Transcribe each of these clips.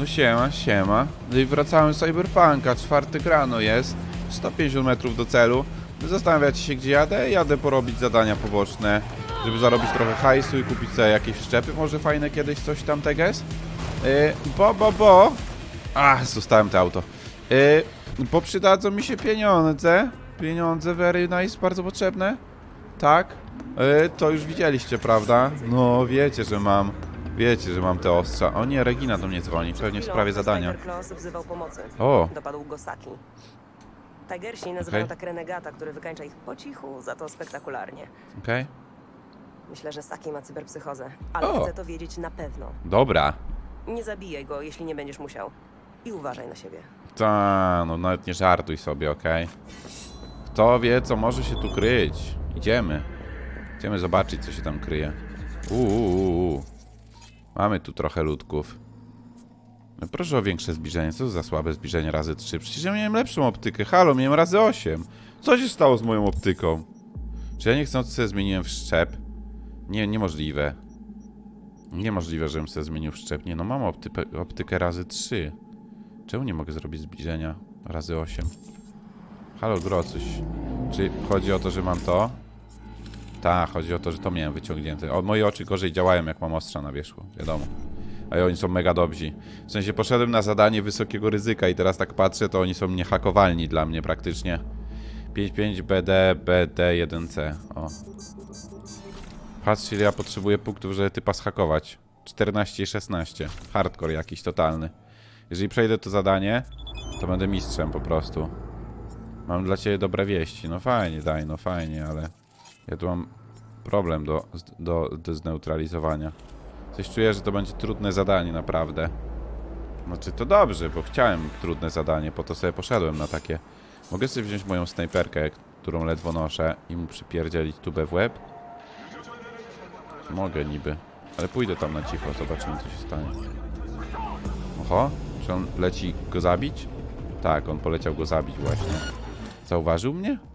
No siema, siema. No i wracałem z Cyberpunka, czwarty grano jest. 150 metrów do celu. Zastanawiacie się gdzie jadę? Jadę porobić zadania poboczne, żeby zarobić trochę hajsu i kupić sobie jakieś szczepy może fajne kiedyś, coś tam tego jest. Yy, bo, bo, bo... A, zostałem to auto. Yy, bo przydadzą mi się pieniądze. Pieniądze very nice, bardzo potrzebne. Tak? Yy, to już widzieliście, prawda? No, wiecie, że mam... Wiecie, że mam te ostrza. O nie, Regina do mnie dzwoni, pewnie w sprawie zadania. Wzywał pomocy. O, Dopadł go Saki. Tigersi nazywają Okej. tak renegata, który wykańcza ich po cichu, za to spektakularnie. okej. Myślę, że Saki ma cyberpsychozę, ale O. chcę to wiedzieć na pewno. Dobra. Nie zabijaj go, jeśli nie będziesz musiał. I uważaj na siebie. Ta, no nawet nie żartuj sobie, okej? Kto wie, co może się tu kryć? Idziemy. Idziemy zobaczyć, co się tam kryje. Uuu. Mamy tu trochę ludków. No proszę o większe zbliżenie. Co za słabe zbliżenie razy 3? Przecież ja miałem lepszą optykę. Halo, miałem razy 8. Co się stało z moją optyką? Czy ja niechcący sobie zmieniłem w szczep? Nie, niemożliwe. Niemożliwe, żebym sobie zmienił w szczep. Nie, no mam optykę, optykę razy 3. Czemu nie mogę zrobić zbliżenia razy 8? Halo, Grocuś. Czy chodzi o to, że mam to? Tak, chodzi o to, że to miałem wyciągnięte. O, moje oczy gorzej działają, jak mam ostrza na wierzchu, wiadomo. A oni są mega dobrzy. W sensie poszedłem na zadanie wysokiego ryzyka i teraz tak patrzę, to oni są niehakowalni dla mnie praktycznie. 55 BD, BD 1C. O. Ile ja potrzebuję punktów, żeby typa schakować. 14 i 16. Hardcore jakiś totalny. Jeżeli przejdę to zadanie, to będę mistrzem po prostu. Mam dla ciebie dobre wieści. No fajnie, daj, no fajnie, ale ja tu mam problem do, do, do zneutralizowania. Coś czuję, że to będzie trudne zadanie, naprawdę. Znaczy to dobrze, bo chciałem trudne zadanie, po to sobie poszedłem na takie. Mogę sobie wziąć moją snajperkę, którą ledwo noszę i mu przypierdzielić tubę w łeb? Mogę niby, ale pójdę tam na cicho, zobaczymy co się stanie. Oho, czy on leci go zabić? Tak, on poleciał go zabić właśnie. Zauważył mnie?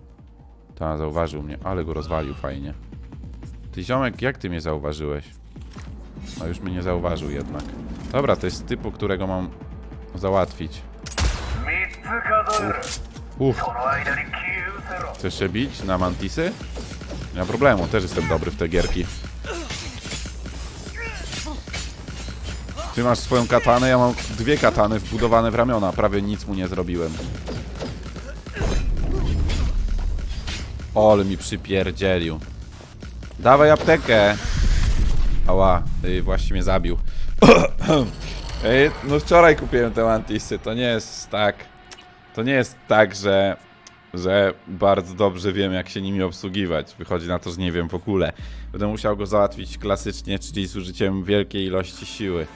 Ta, zauważył mnie, ale go rozwalił fajnie. Ty ziomek, jak ty mnie zauważyłeś? No już mnie nie zauważył jednak. Dobra, to jest typu, którego mam załatwić. Uff. Chcesz się bić na mantisy? Nie ma problemu, też jestem dobry w te gierki. Ty masz swoją katanę, ja mam dwie katany wbudowane w ramiona. Prawie nic mu nie zrobiłem. Ole mi przypierdzielił. Dawaj aptekę! Ała, y, właśnie mnie zabił. Ej, no wczoraj kupiłem te mantisy, to nie jest tak... To nie jest tak, że że bardzo dobrze wiem, jak się nimi obsługiwać. Wychodzi na to, że nie wiem w ogóle. Będę musiał go załatwić klasycznie, czyli z użyciem wielkiej ilości siły.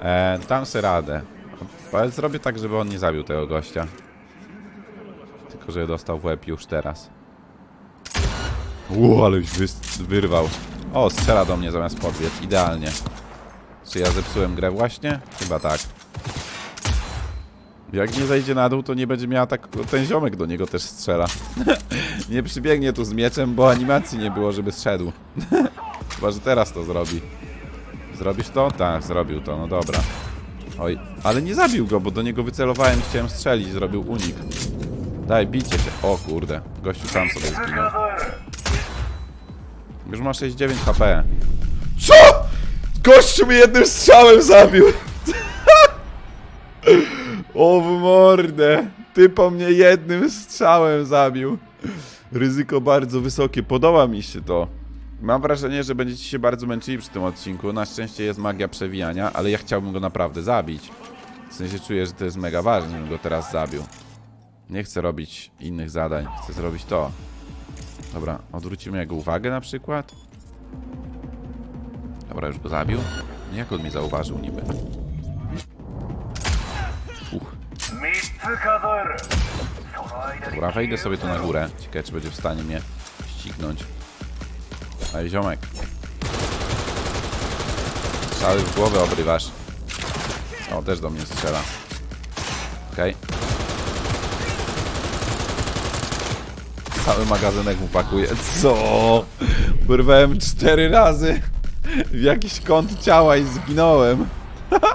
E, dam sobie radę. Ale zrobię tak, żeby on nie zabił tego gościa. Tylko, żeby dostał w łeb już teraz. Ło, ale już wys- wyrwał. O, strzela do mnie zamiast podbiec. Idealnie. Czy ja zepsułem grę właśnie? Chyba tak. Jak nie zejdzie na dół, to nie będzie miała tak... Ten ziomek do niego też strzela. nie przybiegnie tu z mieczem, bo animacji nie było, żeby zszedł. Chyba, że teraz to zrobi. Zrobisz to? Tak, zrobił to, no dobra. Oj, ale nie zabił go, bo do niego wycelowałem chciałem strzelić, zrobił unik. Daj, bicie się. O kurde, gościu sam sobie つ zginął. Już ma 69 HP. CO?! Gościu mi jednym strzałem zabił! o w mordę! Typa mnie jednym strzałem zabił. Ryzyko bardzo wysokie, podoba mi się to. Mam wrażenie, że będziecie się bardzo męczyli przy tym odcinku. Na szczęście jest magia przewijania, ale ja chciałbym go naprawdę zabić. W sensie czuję, że to jest mega ważne, żebym go teraz zabił. Nie chcę robić innych zadań, chcę zrobić to. Dobra, odwrócimy jego uwagę na przykład. Dobra, już go zabił. No jak on mi zauważył niby? Uch. Dobra, wejdę sobie tu na górę. Ciekawe, czy będzie w stanie mnie ścignąć. Ej, ziomek. Cały w głowę obrywasz. O, też do mnie strzela. Okej. Okay. Cały magazynek mu pakuje. Co? Wyrwałem cztery razy w jakiś kąt ciała i zginąłem.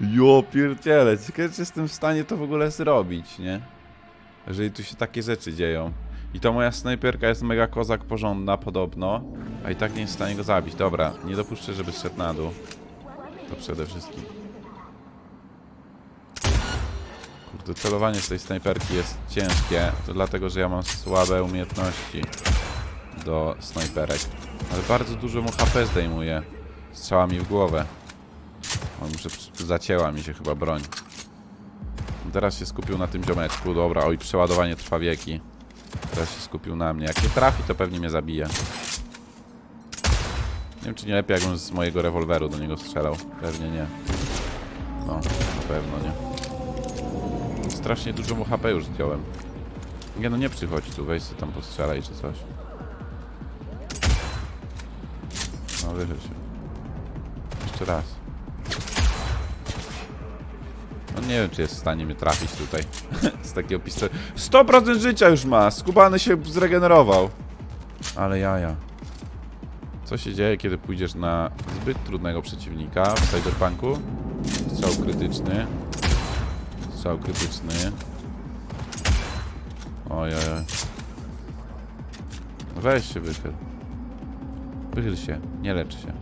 Jo pierdziele, ciekawe czy jestem w stanie to w ogóle zrobić, nie? Jeżeli tu się takie rzeczy dzieją. I to moja snajperka jest mega kozak porządna podobno, a i tak nie jest w stanie go zabić. Dobra, nie dopuszczę, żeby zszedł na dół. To przede wszystkim. Kurde, celowanie z tej snajperki jest ciężkie, to dlatego, że ja mam słabe umiejętności do snajperek. Ale bardzo dużo mu HP zdejmuje strzałami w głowę. O, muszę, zacięła mi się chyba broń. Teraz się skupił na tym ziomeczku. Dobra, oj, przeładowanie trwa wieki. Teraz się skupił na mnie. Jak nie trafi, to pewnie mnie zabije. Nie wiem, czy nie lepiej, jakbym z mojego rewolweru do niego strzelał. Pewnie nie. No, na pewno nie. Strasznie dużo mu HP już zdjąłem. Nie no, nie przychodź tu, weź sobie tam postrzelaj czy coś. No, wychyl się. Jeszcze raz. No nie wiem, czy jest w stanie mnie trafić tutaj. Z takiego pistoletu. 100% życia już ma! Skubany się zregenerował. Ale jaja. Co się dzieje, kiedy pójdziesz na zbyt trudnego przeciwnika w Cyberpunku? Strzał krytyczny. Strzał krytyczny. Oj, oj, oj. Weź się wychyl. Wychyl się, nie lecz się.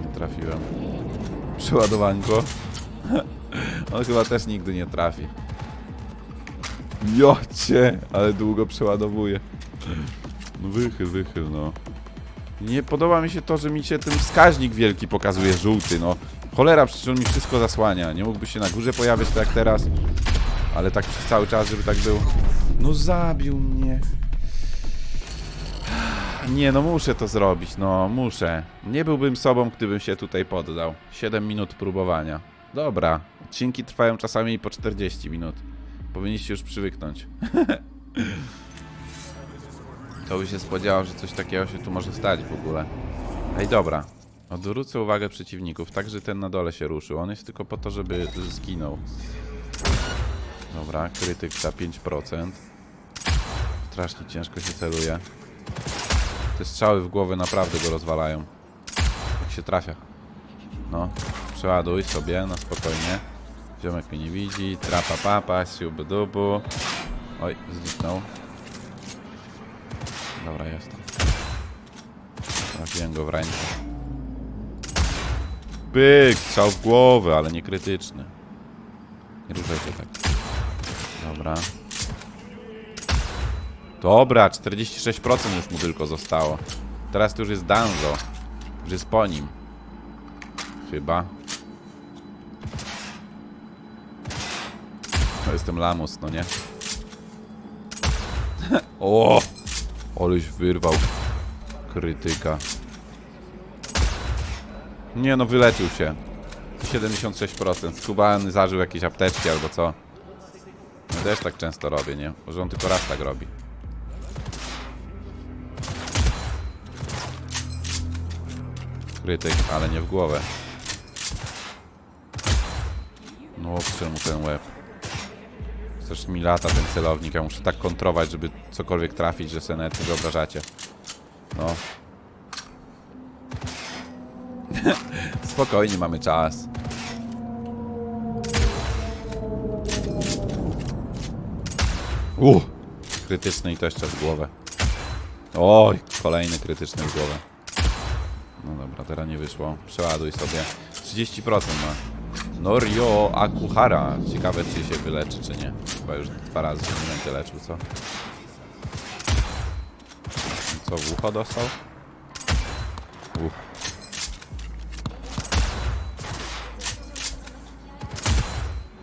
Nie trafiłem. Przeładowanko. On chyba też nigdy nie trafi. Jocie, ale długo przeładowuje. No wychyl, wychyl, no. Nie podoba mi się to, że mi się ten wskaźnik wielki pokazuje, żółty, no. Cholera, przecież on mi wszystko zasłania. Nie mógłby się na górze pojawiać tak jak teraz. Ale tak cały czas, żeby tak był. No zabił mnie. Nie, no muszę to zrobić, no muszę. Nie byłbym sobą, gdybym się tutaj poddał. 7 minut próbowania. Dobra, odcinki trwają czasami po 40 minut. Powinniście już przywyknąć. to by się spodziewał, że coś takiego się tu może stać w ogóle. Ej, dobra. Odwrócę uwagę przeciwników, tak, że ten na dole się ruszył. On jest tylko po to, żeby zginął. Dobra, krytyk za 5%. Strasznie ciężko się celuje. Te strzały w głowę naprawdę go rozwalają. Jak się trafia. No, przeładuj sobie na spokojnie. Ziomek mnie nie widzi. Trapa papa, siubu dubu. Oj, zniknął. Dobra, jestem. Trafiłem go w rękę. Pyk, strzał w głowę, ale nie krytyczny. Nie ruszaj się tak. Dobra. Dobra, 46% już mu tylko zostało. Teraz to już jest Danzo. Już jest po nim. Chyba. No jestem lamus, no nie? o! Oleś wyrwał. Krytyka. Nie no, wyleczył się. 76%. Skubany zażył jakieś apteczki albo co. Ja też tak często robię, nie? Może on tylko raz tak robi. Krytyk, ale nie w głowę. No, obstrzel mu ten łeb. Też mi lata ten celownik, ja muszę tak kontrować, żeby cokolwiek trafić, że nawet nie wyobrażacie. No. Spokojnie, mamy czas. Uh, krytyczny i to jeszcze w głowę. Oj, kolejny krytyczny w głowę. No dobra, teraz nie wyszło. Przeładuj sobie. 30% ma. Norio Akuhara. Ciekawe, czy się wyleczy, czy nie. Chyba już dwa razy się nie będzie leczył, co? Co, w ucho dostał? Uch.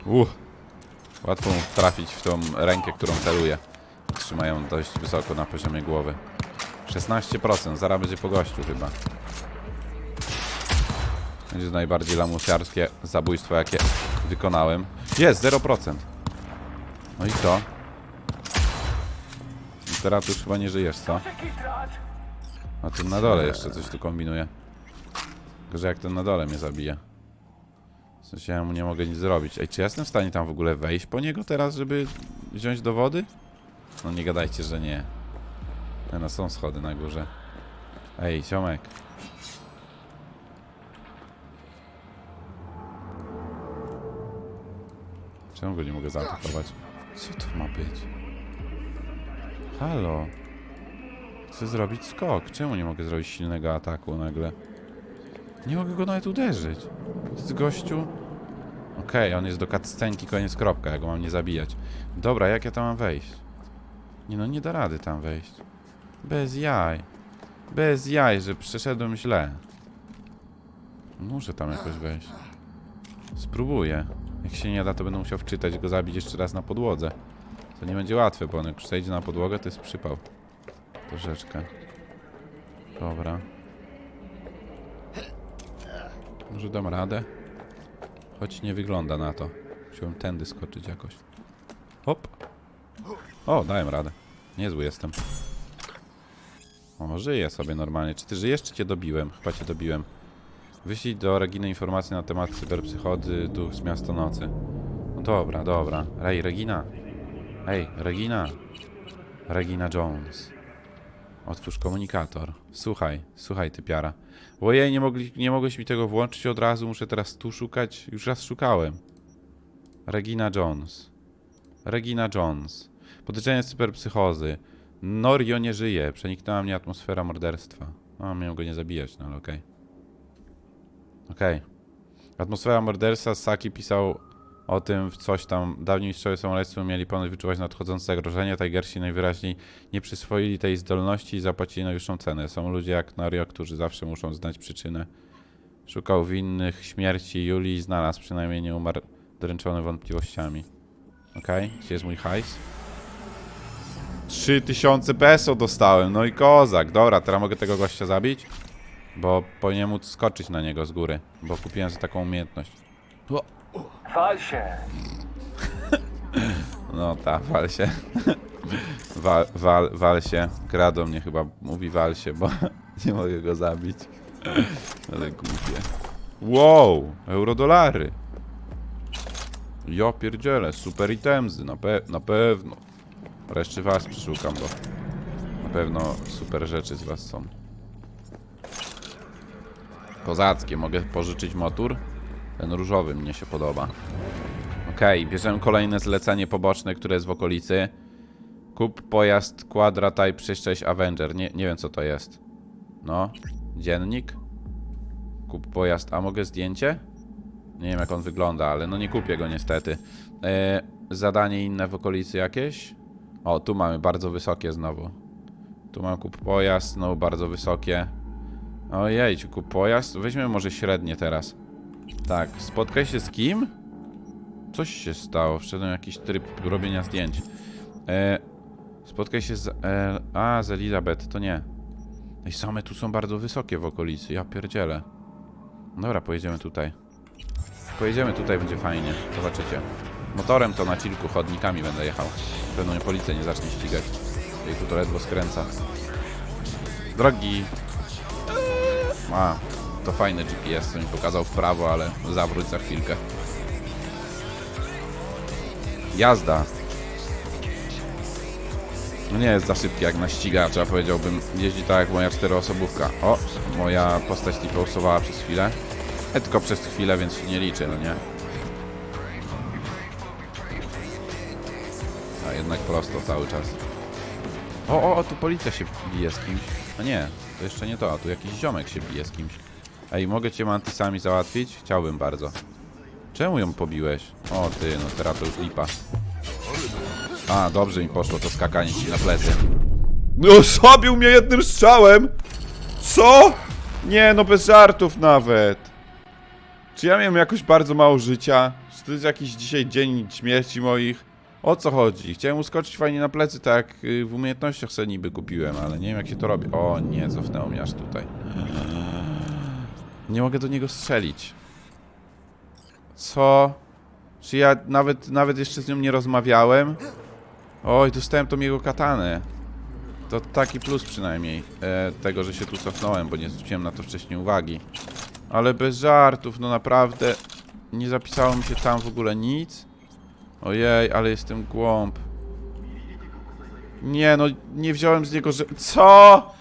Uch. Łatwo mu trafić w tą rękę, którą celuje. Trzymają dość wysoko na poziomie głowy. 16%, zaraz będzie po gościu chyba. Będzie najbardziej lamusiarskie zabójstwo, jakie wykonałem. Jest, 0%. No i co? I teraz już chyba nie żyjesz, co? A ten na dole jeszcze coś tu kombinuje. Tylko, że jak ten na dole mnie zabije. W sensie ja mu nie mogę nic zrobić. Ej, czy ja jestem w stanie tam w ogóle wejść po niego teraz, żeby wziąć do wody? No nie gadajcie, że nie. E, No są schody na górze. Ej, ziomek. Czemu go nie mogę zaatakować? Co to ma być? Halo? Chcę zrobić skok. Czemu nie mogę zrobić silnego ataku nagle? Nie mogę go nawet uderzyć. Z gościu... Okej, on jest do cutscenki, koniec kropka, ja go mam nie zabijać. Dobra, jak ja tam mam wejść? Nie no, nie da rady tam wejść. Bez jaj. Bez jaj, że przeszedłem źle. Muszę tam jakoś wejść. Spróbuję. Jak się nie da, to będę musiał wczytać go zabić jeszcze raz na podłodze. To nie będzie łatwe, bo on jak przejdzie na podłogę, to jest przypał. Troszeczkę. Dobra. Może dam radę? Choć nie wygląda na to. Musiałem tędy skoczyć jakoś. Hop. O, dałem radę. Niezły jestem. O, żyję sobie normalnie. Czy ty żyjesz, czy cię dobiłem? Chyba cię dobiłem. Wyślij do Reginy informacje na temat cyberpsychody z miasta nocy. No dobra, dobra. Ej, Regina. Ej, Regina. Regina Jones. Otwórz komunikator. Słuchaj, słuchaj, typiara. Ojej, nie, mogli, nie mogłeś mi tego włączyć od razu, muszę teraz tu szukać. Już raz szukałem. Regina Jones. Regina Jones. Podejrzenie cyberpsychozy. Norio nie żyje. Przeniknęła mnie atmosfera morderstwa. No, miałem go nie zabijać, no ale okej. Okej. Atmosfera morderstwa. Saki pisał o tym w coś tam. Dawni mistrzowie samolectwa mieli ponoć wyczuwać nadchodzące zagrożenie. Tigersi najwyraźniej nie przyswoili tej zdolności i zapłacili najwyższą cenę. Są ludzie jak Norio, którzy zawsze muszą znać przyczynę. Szukał winnych śmierci Julii i znalazł, przynajmniej nie umarł dręczony wątpliwościami. Okej, gdzie jest mój hajs? 3000 peso dostałem, no i kozak. Dobra, teraz mogę tego gościa zabić? Bo powinienem móc skoczyć na niego z góry, bo kupiłem za taką umiejętność. O, Wal się. no ta, wal się. Wal, wal, wal się. Do mnie chyba mówi wal się, bo nie mogę go zabić. Ale głupie. Wow, eurodolary. Ja pierdzielę, super itemzy, na, pe na pewno. Wreszcie was przeszukam, bo na pewno super rzeczy z was są. Kozackie, mogę pożyczyć motor? Ten różowy mnie się podoba. Okej, bierzemy kolejne zlecenie poboczne, które jest w okolicy. Kup pojazd Quadra Type 66 Avenger. Nie, nie wiem co to jest. No, dziennik. Kup pojazd. A mogę zdjęcie? Nie wiem jak on wygląda, ale no nie kupię go niestety. E, zadanie inne w okolicy jakieś? O, tu mamy bardzo wysokie znowu. Tu mam kup pojazd, no bardzo wysokie. Ojej, kup pojazd. Weźmiemy może średnie teraz. Tak, spotkaj się z kim? Coś się stało, wszedłem jakiś tryb robienia zdjęć. E, spotkaj się z... E, a, z Elizabeth, to nie. I same tu są bardzo wysokie w okolicy, ja pierdzielę. Dobra, pojedziemy tutaj. Pojedziemy tutaj, będzie fajnie, zobaczycie. Motorem to na chillku, chodnikami będę jechał. Pewno mnie policja nie zacznie ścigać. Jej tu to ledwo skręca. Drogi! A, to fajny GPS, co mi pokazał w prawo, ale zawróć za chwilkę. Jazda. No nie jest za szybki jak na ścigacza, powiedziałbym. Jeździ tak jak moja czteroosobówka. O, moja postać tiposowała przez chwilę. E, tylko przez chwilę, więc się nie liczy, no nie? A jednak prosto cały czas. O, o, o, tu policja się bije z kimś. A nie, to jeszcze nie to, a tu jakiś ziomek się bije z kimś. Ej, mogę cię mantisami załatwić? Chciałbym bardzo. Czemu ją pobiłeś? O ty, no teraz to już lipa. A, dobrze mi poszło to skakanie ci na plecy. No, zabił mnie jednym strzałem! Co? Nie, no bez żartów nawet. Czy ja miałem jakoś bardzo mało życia? Czy to jest jakiś dzisiaj dzień śmierci moich? O co chodzi? Chciałem uskoczyć fajnie na plecy, tak y, w umiejętnościach sobie niby kupiłem, ale nie wiem jak się to robi. O nie, cofnęło mnie aż tutaj. Nie mogę do niego strzelić. Co? Czy ja nawet, nawet jeszcze z nią nie rozmawiałem? Oj, dostałem tą jego katanę. To taki plus przynajmniej e, tego, że się tu cofnąłem, bo nie zwróciłem na to wcześniej uwagi. Ale bez żartów, no naprawdę nie zapisało mi się tam w ogóle nic. Ojej, ale jestem głąb. Nie, no nie wziąłem z niego, że... Co?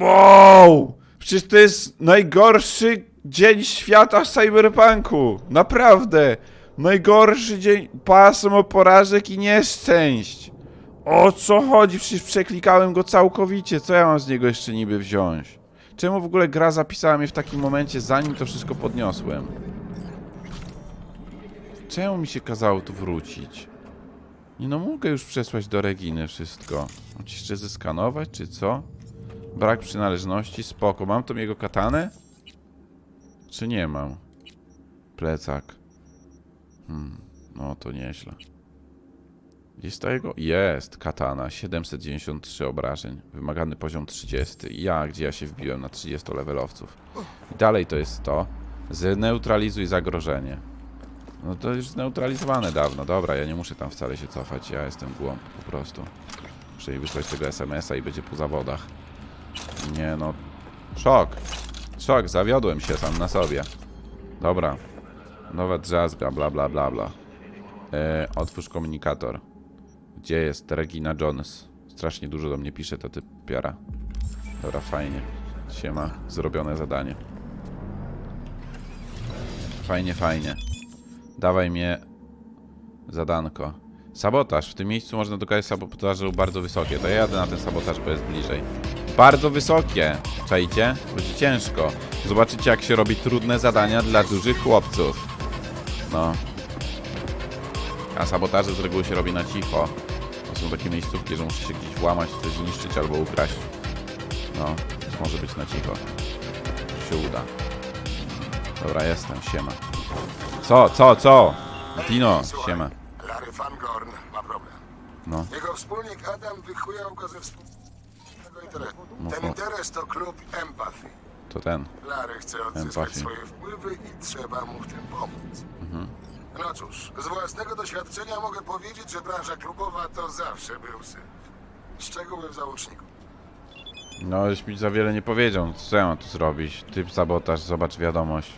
Wow! Przecież to jest najgorszy dzień świata cyberpunku. Naprawdę. Najgorszy dzień pasmo porażek i nieszczęść. O co chodzi? Przecież przeklikałem go całkowicie. Co ja mam z niego jeszcze niby wziąć? Czemu w ogóle gra zapisała mnie w takim momencie, zanim to wszystko podniosłem? Czemu mi się kazało tu wrócić? Nie no, mogę już przesłać do Reginy wszystko. Mam jeszcze zeskanować, czy co? Brak przynależności, spoko. Mam tą jego katanę? Czy nie mam? Plecak. Hmm, no to nieźle. Jest to jego? Jest, katana. 793 obrażeń. Wymagany poziom 30. Ja, gdzie ja się wbiłem na 30 levelowców. I dalej to jest to. Zneutralizuj zagrożenie. No to już zneutralizowane dawno. Dobra, ja nie muszę tam wcale się cofać. Ja jestem głąb po prostu. Muszę jej wysłać tego SMS-a i będzie po zawodach. Nie no. Szok. Szok, zawiodłem się sam na sobie. Dobra. Nowa drzazga, bla bla bla bla. E, otwórz komunikator. Gdzie jest Regina Jones? Strasznie dużo do mnie pisze ta typiara. Dobra, fajnie. Siema, zrobione zadanie. Fajnie, fajnie. Dawaj mnie zadanko. Sabotaż. W tym miejscu można dokonać sabotażu bardzo wysokie. To ja jadę na ten sabotaż, bo jest bliżej. Bardzo wysokie. Czajcie? Będzie ciężko. Zobaczycie, jak się robi trudne zadania dla dużych chłopców. No. A sabotaże z reguły się robi na cicho. To są takie miejscówki, że musi się gdzieś włamać, coś zniszczyć albo ukraść. No, może być na cicho. Się uda. Dobra, jestem, siema. Co, co, co? Dino, siema. Larry Fangorn ma problem. No, Jego wspólnik Adam wychujał go ze wspólnego Mów, Ten interes to klub Empathy. to ten. Larry chce odzyskać Empathy. swoje wpływy i trzeba mu w tym pomóc. Mhm. No cóż, z własnego doświadczenia mogę powiedzieć, że branża klubowa to zawsze był syf. Szczegóły w załączniku. No, już mi za wiele nie powiedział. Co ja mam tu zrobić? Typ sabotaż, zobacz wiadomość.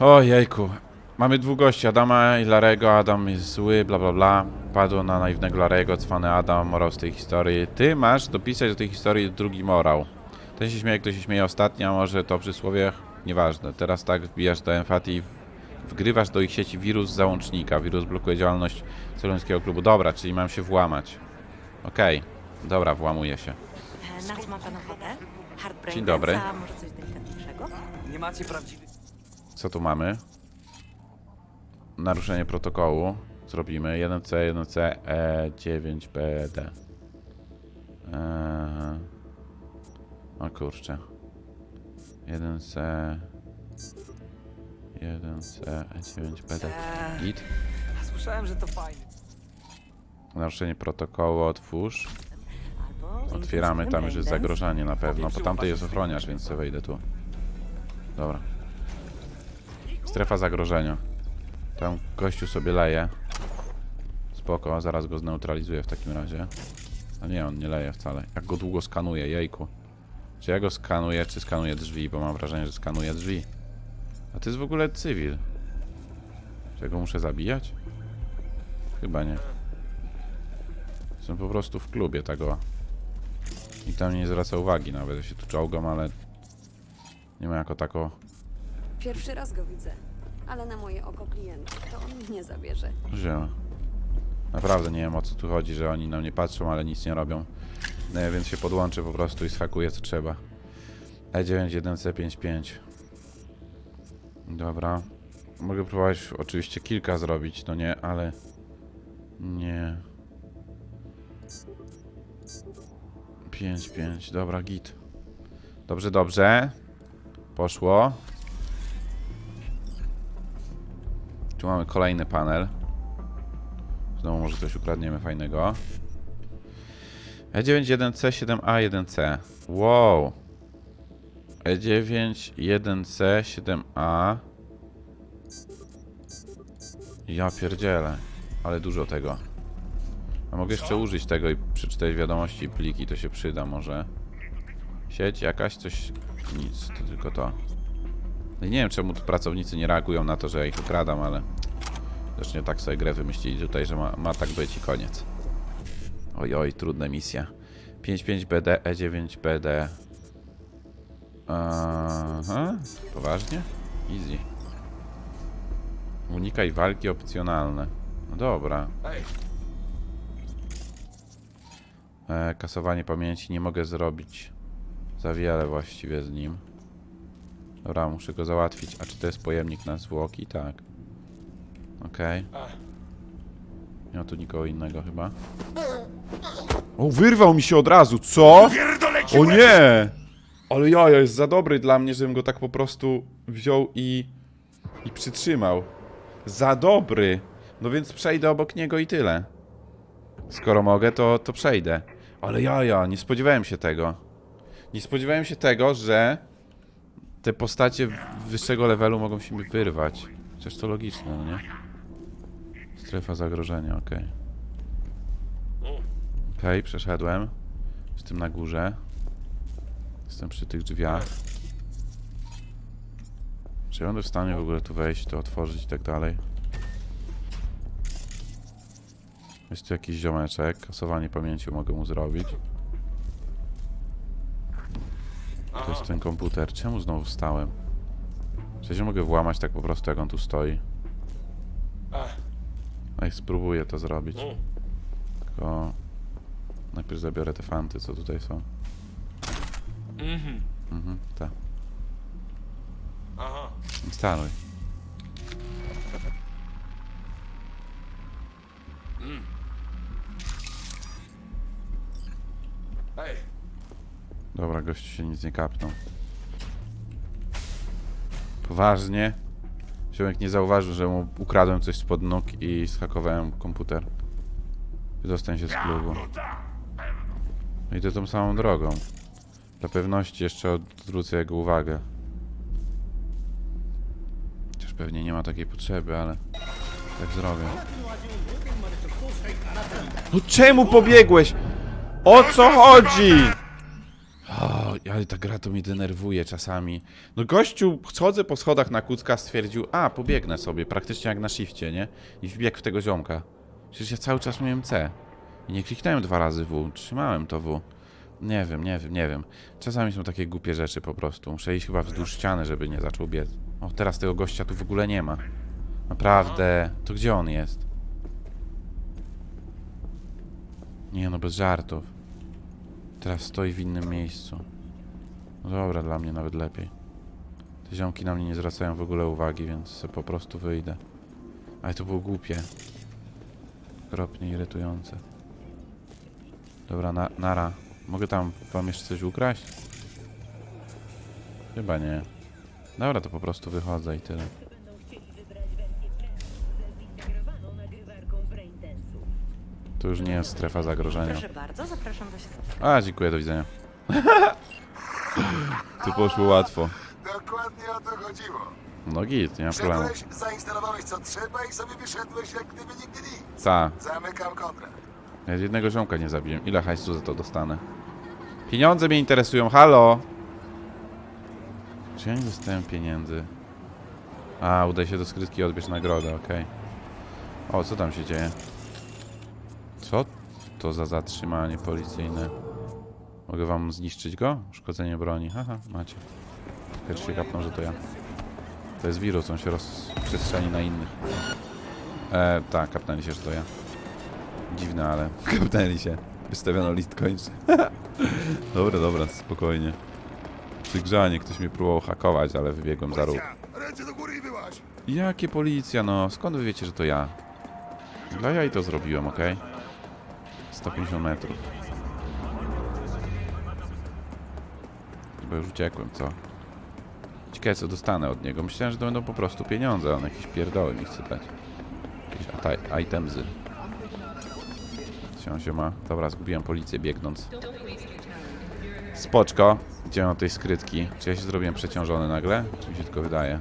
O jejku. Mamy dwóch gości, Adama i Larego. Adam jest zły, bla bla bla. Padło na naiwnego Larego, cwany Adam, morał z tej historii. Ty masz dopisać do tej historii drugi morał. Ten się śmieje, kto się śmieje ostatnio, a może to przysłowie? Nieważne. Teraz tak wbijasz do Enfaty i w- wgrywasz do ich sieci wirus z załącznika. Wirus blokuje działalność celońskiego klubu. Dobra, czyli mam się włamać. Okej. Dobra, włamuję się. Na co ma pan ochotę? Dzień dobry. A może coś delikatniejszego? Nie macie prawdziwych... Co tu mamy? Naruszenie protokołu. Zrobimy 1C, 1C, E9BD. Eee... O kurczę. 1C... 1C, E9BD. Git. Słyszałem, że to fajne. Naruszenie protokołu, otwórz. Otwieramy, tam już jest zagrożenie na pewno. Po tamtej jest ochroniarz, więc sobie wejdę tu. Dobra. Strefa zagrożenia. Tam gościu sobie leje. Spoko, zaraz go zneutralizuję w takim razie. A nie, on nie leje wcale. Jak go długo skanuję, jejku. Czy ja go skanuję, czy skanuję drzwi, bo mam wrażenie, że skanuję drzwi. A to jest w ogóle cywil. Czy ja go muszę zabijać? Chyba nie. Jestem po prostu w klubie tego. I tam nie zwraca uwagi nawet, ja się tu czołgam, ale nie ma jako tako Pierwszy raz go widzę, ale na moje oko klienta to on mnie nie zabierze. Zielone. Naprawdę nie wiem o co tu chodzi, że oni na mnie patrzą, ale nic nie robią. Nie, więc się podłączę po prostu i schakuję co trzeba. E E91C55. Dobra. Mogę próbować oczywiście kilka zrobić, no nie, ale... Nie. 5, 5, dobra, git. Dobrze, dobrze. Poszło. Tu mamy kolejny panel. Znowu może coś ukradniemy fajnego. E E9 1C 7A 1C. Wow. E E9 1C 7A. Ja pierdzielę. Ale dużo tego. A mogę jeszcze użyć tego i przeczytać wiadomości i pliki, to się przyda może. Sieć jakaś, coś... Nic, to tylko to. No nie wiem czemu tu pracownicy nie reagują na to, że ja ich ukradam, ale... Zresztą tak sobie grę wymyślili tutaj, że ma, ma tak być i koniec. Oj, oj, trudna misja. 55BD, E9BD. Aha, poważnie? Easy. Unikaj walki opcjonalne. No dobra. E, kasowanie pamięci nie mogę zrobić za wiele właściwie z nim. Dobra, muszę go załatwić. A czy to jest pojemnik na zwłoki? Tak. Okej. Nie ma tu nikogo innego chyba. O, wyrwał mi się od razu, co? O nie! Ale jaja jest za dobry dla mnie, żebym go tak po prostu wziął i... i przytrzymał. Za dobry! No więc przejdę obok niego i tyle. Skoro mogę, to, to przejdę. Ale jaja, nie spodziewałem się tego. Nie spodziewałem się tego, że te postacie wyższego levelu mogą się mi wyrwać. Chociaż to logiczne, no nie? Strefa zagrożenia, okej. Okej, przeszedłem. Jestem na górze. Jestem przy tych drzwiach. Czy ja będę w stanie w ogóle tu wejść, to otworzyć i tak dalej? Jest tu jakiś ziomeczek. Kasowanie pamięci mogę mu zrobić. To jest ten komputer. Czemu znowu wstałem? Czy ja się mogę włamać tak po prostu, jak on tu stoi? No i spróbuję to zrobić. Tylko... Najpierw zabiorę te fanty, co tutaj są. Mhm, tak. Instaluj. Dobra, gościu się nic nie kapnął. Poważnie? Ziomek nie zauważył, że mu ukradłem coś spod nóg i schakowałem komputer. Wydostań się z klubu. No Idę tą samą drogą. Dla pewności jeszcze odwrócę jego uwagę. Chociaż pewnie nie ma takiej potrzeby, ale tak zrobię. No czemu pobiegłeś? O co chodzi? Ale ta gra to mnie denerwuje czasami. No gościu, chodzę po schodach na kucka, stwierdził, a, pobiegnę sobie, praktycznie jak na shifcie, nie? I wbiegł w tego ziomka. Przecież ja cały czas miałem C. I nie kliknąłem dwa razy W, trzymałem to W. Nie wiem, nie wiem, nie wiem. Czasami są takie głupie rzeczy po prostu. Muszę iść chyba wzdłuż ściany, żeby nie zaczął biec. O, teraz tego gościa tu w ogóle nie ma. Naprawdę. To gdzie on jest? Nie no, bez żartów. Teraz stoi w innym miejscu. No dobra, dla mnie nawet lepiej. Te ziomki na mnie nie zwracają w ogóle uwagi, więc sobie po prostu wyjdę. Ale to było głupie. Okropnie irytujące. Dobra, na, nara. Mogę tam wam jeszcze coś ukraść? Chyba nie. Dobra, to po prostu wychodzę i tyle. To już nie jest strefa zagrożenia. Proszę bardzo, zapraszam do środka. A, dziękuję, do widzenia. tu poszło łatwo. Dokładnie o to chodziło. No git, nie ma problemu. Wszedłeś, zainstalowałeś co trzeba i sobie wyszedłeś jak gdyby nigdy nic. Zamykam kontrakt. Ja jednego ziomka nie zabiłem. Ile hajsu za to dostanę? Pieniądze mnie interesują, halo! Czy ja nie dostałem pieniędzy? A, udaj się do skrytki i odbierz nagrodę, okej. O, co tam się dzieje? Co to za zatrzymanie policyjne? Mogę wam zniszczyć go? Uszkodzenie broni. Haha, macie. Pierwszy się kapną, że to ja. To jest wirus, on się rozprzestrzeni na innych. E, tak, kapnęli się, że to ja. Dziwne, ale kapnęli się. Wystawiono list kończy. dobra, dobra, spokojnie. Przygrzanie, ktoś mnie próbował hakować, ale wybiegłem za róg. Ręce do góry i wyłaź. Jakie policja, no? Skąd wy wiecie, że to ja? Dla ja i to zrobiłem, ok? 150 metrów. Chyba już uciekłem, co? Ciekawe, co dostanę od niego. Myślałem, że to będą po prostu pieniądze, on jakieś pierdoły mi chce dać. Jakieś ataj- itemzy. Się się ma. Dobra, zgubiłem policję biegnąc. Spoczko. Gdzie mam tej skrytki? Czy ja się zrobiłem przeciążony nagle? Czy mi się tylko wydaje?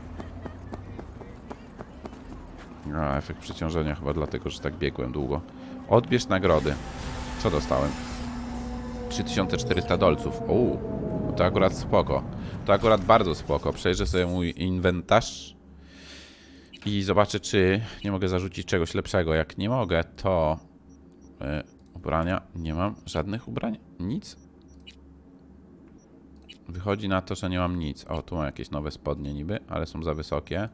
A, efekt przeciążenia chyba dlatego, że tak biegłem długo. Odbierz nagrody. Co dostałem? 3400 dolców. Uuu, to akurat spoko. To akurat bardzo spoko. Przejrzę sobie mój inwentarz i zobaczę, czy nie mogę zarzucić czegoś lepszego. Jak nie mogę, to e, ubrania. Nie mam żadnych ubrań. Nic. Wychodzi na to, że nie mam nic. O, tu mam jakieś nowe spodnie niby, ale są za wysokie.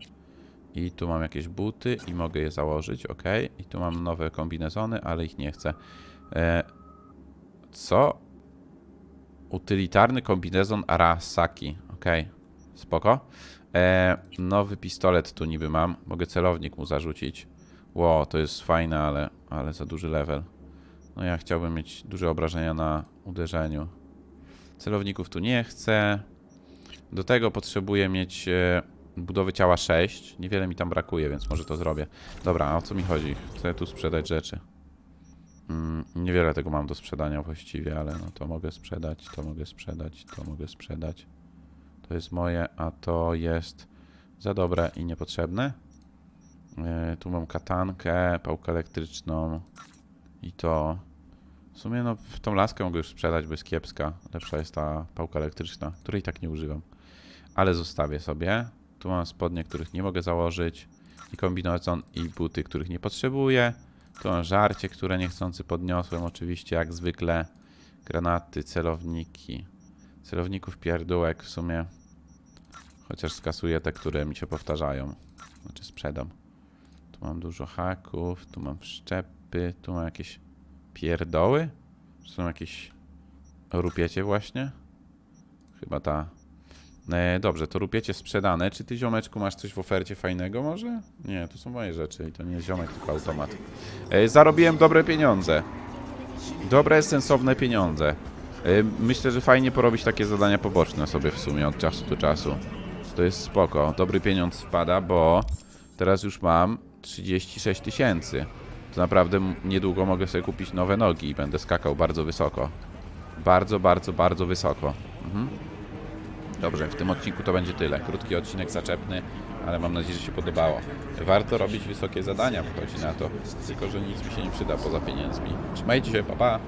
I tu mam jakieś buty i mogę je założyć, ok. I tu mam nowe kombinezony, ale ich nie chcę. E, co? Utylitarny kombinezon Arasaki, ok. Spoko. E, nowy pistolet tu niby mam. Mogę celownik mu zarzucić. Ło, to jest fajne, ale, ale za duży level. No ja chciałbym mieć duże obrażenia na uderzeniu. Celowników tu nie chcę. Do tego potrzebuję mieć e, budowy ciała 6. Niewiele mi tam brakuje, więc może to zrobię. Dobra, a o co mi chodzi? Chcę tu sprzedać rzeczy. Mm, niewiele tego mam do sprzedania właściwie, ale no to mogę sprzedać, to mogę sprzedać, to mogę sprzedać. To jest moje, a to jest za dobre i niepotrzebne. E, tu mam katankę, pałkę elektryczną i to. W sumie no w tą laskę mogę już sprzedać, bo jest kiepska. Lepsza jest ta pałka elektryczna, której tak nie używam. Ale zostawię sobie. Tu mam spodnie, których nie mogę założyć. I kombinezon i buty, których nie potrzebuję. Mam żarcie, które niechcący podniosłem. Oczywiście jak zwykle. Granaty, celowniki. Celowników pierdółek w sumie. Chociaż skasuję te, które mi się powtarzają. Znaczy sprzedam. Tu mam dużo haków, tu mam wszczepy, tu mam jakieś pierdoły? Są jakieś rupiecie właśnie? Chyba ta. E, dobrze, to rupiecie sprzedane. Czy ty, ziomeczku, masz coś w ofercie fajnego może? Nie, to są moje rzeczy i to nie jest ziomek, tylko automat. E, zarobiłem dobre pieniądze. Dobre, sensowne pieniądze. E, myślę, że fajnie porobić takie zadania poboczne sobie w sumie od czasu do czasu. To jest spoko. Dobry pieniądz wpada, bo teraz już mam 36 tysięcy. To naprawdę niedługo mogę sobie kupić nowe nogi i będę skakał bardzo wysoko. Bardzo, bardzo, bardzo wysoko. Mhm. Dobrze, w tym odcinku to będzie tyle. Krótki odcinek zaczepny, ale mam nadzieję, że się podobało. Warto robić wysokie zadania, wychodzi na to. Tylko, że nic mi się nie przyda poza pieniędzmi. Trzymajcie się, pa pa!